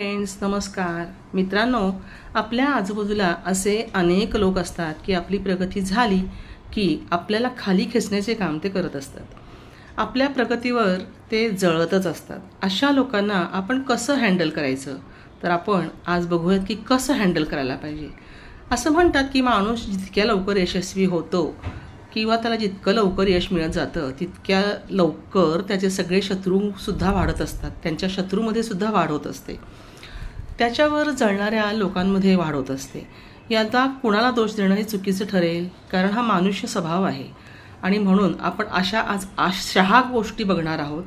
Friends नमस्कार. मित्रांनो आपल्या आजूबाजूला असे अनेक लोक असतात की आपली प्रगती झाली की आपल्याला खाली खेचण्याचे काम ते करत असतात. आपल्या प्रगतीवर ते जळतच असतात. अशा लोकांना आपण कसं हँडल करायचं? तर आपण आज बघूयात की कसं हँडल करायला पाहिजे. असं म्हणतात की माणूस जितक्या लवकर यशस्वी होतो किंवा त्याला जितकं लवकर यश मिळत जातं तितक्या लवकर त्याचे सगळे शत्रूसुद्धा वाढत असतात. त्यांच्या शत्रूमध्ये सुद्धा वाढ होत असते. त्याच्यावर जळणाऱ्या लोकांमध्ये वाढ होत असते. याचा कुणाला दोष देणं हे चुकीचं ठरेल? कारण हा मानुष्य स्वभाव आहे. आणि म्हणून आपण अशा आज अशा गोष्टी बघणार आहोत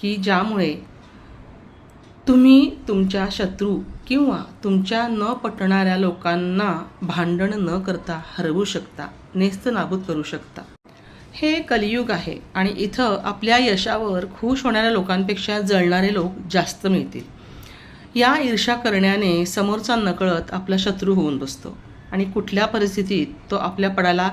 की ज्यामुळे तुम्ही तुमच्या शत्रू किंवा तुमच्या न पटणाऱ्या लोकांना भांडण न करता हरवू शकता नेस्त नाबूद करू शकता. हे कलियुग आहे आणि इथं आपल्या यशावर खुश होणाऱ्या लोकांपेक्षा जळणारे लोक जास्त मिळतील. या ईर्षा करण्याने समोरचा नकळत आपला शत्रू होऊन बसतो आणि कुठल्या परिस्थितीत तो आपल्या पडायला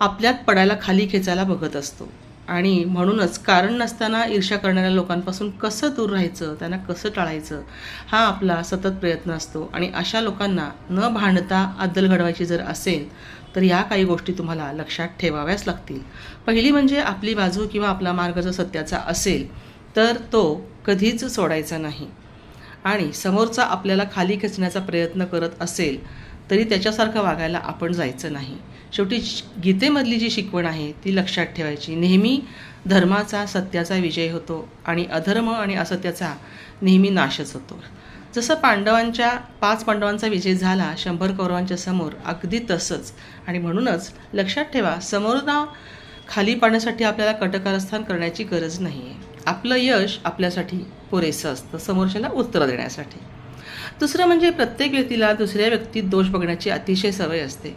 आपल्यात पडायला खाली खेचायला बघत असतो. आणि म्हणूनच कारण नसताना ईर्ष्या करणाऱ्या लोकांपासून कसं दूर राहायचं त्यांना कसं टाळायचं हा आपला सतत प्रयत्न असतो. आणि अशा लोकांना न भांडता अद्दल घडवायची जर असेल तर या काही गोष्टी तुम्हाला लक्षात ठेवाव्याच लागतील. पहिली म्हणजे आपली बाजू किंवा आपला मार्ग जर सत्याचा असेल तर तो कधीच सोडायचा नाही. आणि समोरचा आपल्याला खाली खेचण्याचा प्रयत्न करत असेल तरी त्याच्यासारखं वागायला आपण जायचं नाही. शेवटी गीतेमधली जी शिकवण आहे ती लक्षात ठेवायची. नेहमी धर्माचा सत्याचा विजय होतो आणि अधर्म आणि असत्याचा नेहमी नाशच होतो. जसं पांडवांच्या पाच पांडवांचा विजय झाला शंभर कौरवांच्या समोर अगदी तसंच. आणि म्हणूनच लक्षात ठेवा समोरना खाली पाडण्यासाठी आपल्याला कटकारस्थान करण्याची गरज नाही आहे आपलं यश आपल्यासाठी पुरेसं असतं समोरच्याला उत्तरं देण्यासाठी. दुसरं म्हणजे प्रत्येक व्यक्तीला दुसऱ्या व्यक्तीत दोष बघण्याची अतिशय सवय असते.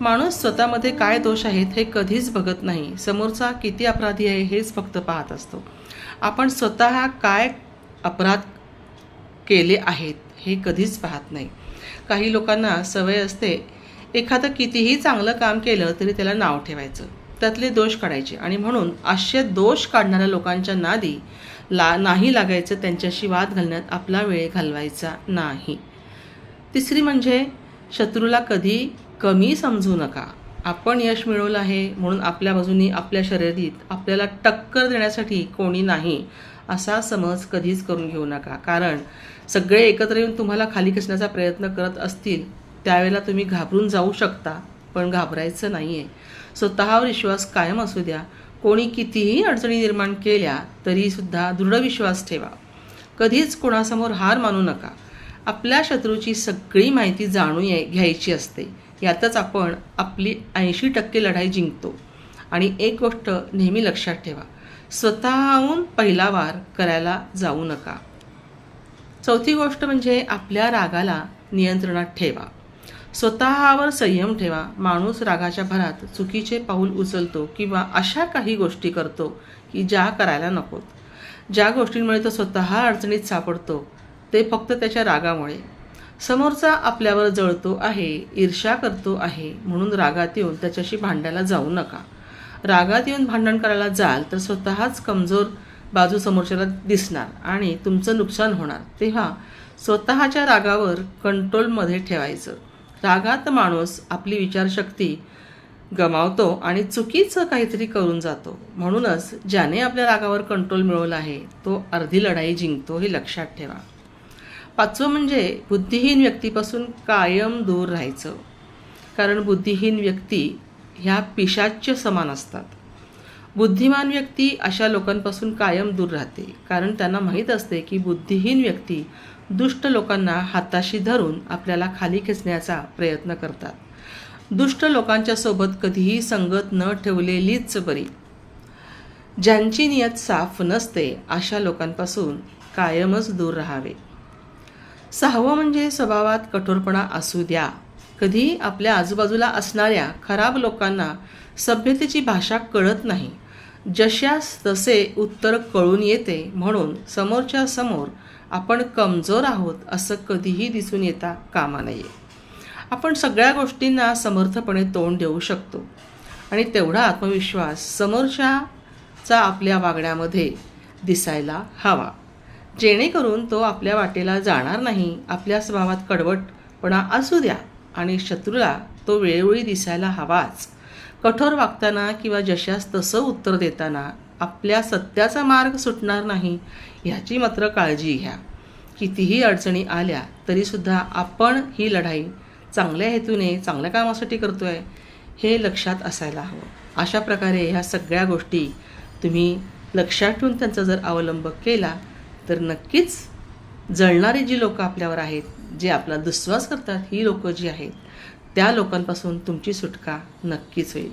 माणूस स्वतःमध्ये काय दोष आहेत हे कधीच बघत नाही. समोरचा किती अपराधी आहे हेच फक्त पाहत असतो. आपण स्वतः काय अपराध केले आहेत हे कधीच पाहत नाही. काही लोकांना सवय असते एखादं कितीही चांगलं काम केलं तरी त्याला नाव ठेवायचं. त्यातले दोष काढायचे. आणि म्हणून असे दोष काढणाऱ्या लोकांच्या नादी ला नाही लागायचं त्यांच्याशी वाद घालण्यात आपला वेळ घालवायचा नाही. तिसरी म्हणजे शत्रूला कधी कमी समजू नका. आपण यश मिळवलं आहे म्हणून आपल्या बाजूनी आपल्या शर्यतीत आपल्याला टक्कर देण्यासाठी कोणी नाही असा समज कधीच करून घेऊ नका. कारण सगळे एकत्र येऊन तुम्हाला खाली खेचण्याचा प्रयत्न करत असतील त्यावेळेला तुम्ही घाबरून जाऊ शकता. पण घाबरायचं नाही आहे स्वतःवर विश्वास कायम असू द्या. कोणी कितीही अडचणी निर्माण केल्या तरीसुद्धा दृढ विश्वास ठेवा. कधीच कोणासमोर हार मानू नका. आपल्या शत्रूची सगळी माहिती जाणून घ्यायची असते. यातच आपण आपली ऐंशी टक्के लढाई जिंकतो. आणि एक गोष्ट नेहमी लक्षात ठेवा. स्वतःहून पहिला वार करायला जाऊ नका. चौथी गोष्ट म्हणजे आपल्या रागाला नियंत्रणात ठेवा. स्वतःवर संयम ठेवा. माणूस रागाच्या भरात चुकीचे पाऊल उचलतो किंवा अशा काही गोष्टी करतो की ज्या करायला नकोत. ज्या गोष्टींमुळे तो स्वतः अडचणीत सापडतो ते फक्त त्याच्या रागामुळे. समोरचा आपल्यावर जळतो आहे ईर्ष्या करतो आहे म्हणून रागात येऊन त्याच्याशी भांडायला जाऊ नका. रागात येऊन भांडण करायला जाल तर स्वतःच कमजोर बाजू समोरच्याला दिसणार आणि तुमचं नुकसान होणार. तेव्हा स्वतःच्या रागावर कंट्रोलमध्ये ठेवायचं. रागात माणूस आपली विचारशक्ती गमावतो आणि चुकीचं काहीतरी करून जातो. म्हणूनच ज्याने आपल्या रागावर कंट्रोल मिळवला आहे तो अर्धी लढाई जिंकतो हे लक्षात ठेवा. पाचवं म्हणजे बुद्धिहीन व्यक्तीपासून कायम दूर राहायचं. कारण बुद्धिहीन व्यक्ती ह्या पिशाच्य समान असतात. बुद्धिमान व्यक्ती अशा लोकांपासून कायम दूर राहते. कारण त्यांना माहीत असते की बुद्धिहीन व्यक्ती दुष्ट लोकांना हाताशी धरून आपल्याला खाली खेचण्याचा प्रयत्न करतात. दुष्ट लोकांच्या सोबत कधीही संगत न ठेवलेलीच बरी. ज्यांची नियत साफ नसते अशा लोकांपासून कायमच दूर राहावे. सहावं म्हणजे स्वभावात कठोरपणा असू द्या. कधी आपल्या आजूबाजूला असणाऱ्या खराब लोकांना सभ्यतेची भाषा कळत नाही. जशास तसे उत्तर कळून येते म्हणून समोरच्या समोर आपण कमजोर आहोत असं कधीही दिसून येता कामा नये. आपण सगळ्या गोष्टींना समर्थपणे तोंड देऊ शकतो. आणि तेवढा आत्मविश्वास समोरच्याचा आपल्या वागण्यामध्ये दिसायला हवा. जेणेकरून तो आपल्या वाटेला जाणार नाही आपल्या स्वभावात कडवटपणा असू द्या आणि शत्रूला तो वेळोवेळी दिसायला हवाच. कठोर वागताना किंवा जशास तसं उत्तर देताना आपल्या सत्याचा मार्ग सुटणार नाही ह्याची मात्र काळजी घ्या. कितीही अडचणी आल्या तरीसुद्धा आपण ही लढाई चांगल्या हेतूने चांगल्या कामासाठी करतो आहे हे लक्षात असायला हवं. अशा प्रकारे ह्या सगळ्या गोष्टी तुम्ही लक्षात ठेवून त्यांचा जर अवलंब केला तर नक्कीच जळणारी जी लोकं आपल्यावर आहेत जे आपला दुस्वास करतात ही लोकं जी आहेत त्या लोकांपासून तुमची सुटका नक्कीच होईल.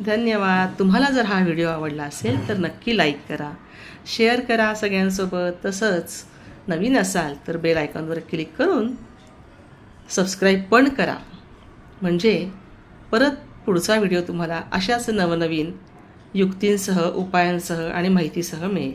धन्यवाद. तुम्हाला जर हा व्हिडिओ आवडला असेल तर नक्की लाईक करा शेअर करा सगळ्यांसोबत. तसंच नवीन असाल तर बेल आयकॉनवर क्लिक करून सबस्क्राईब पण करा. म्हणजे परत पुढचा व्हिडिओ तुम्हाला अशाच नवनवीन युक्तींसह उपायांसह आणि माहितीसह मिळेल.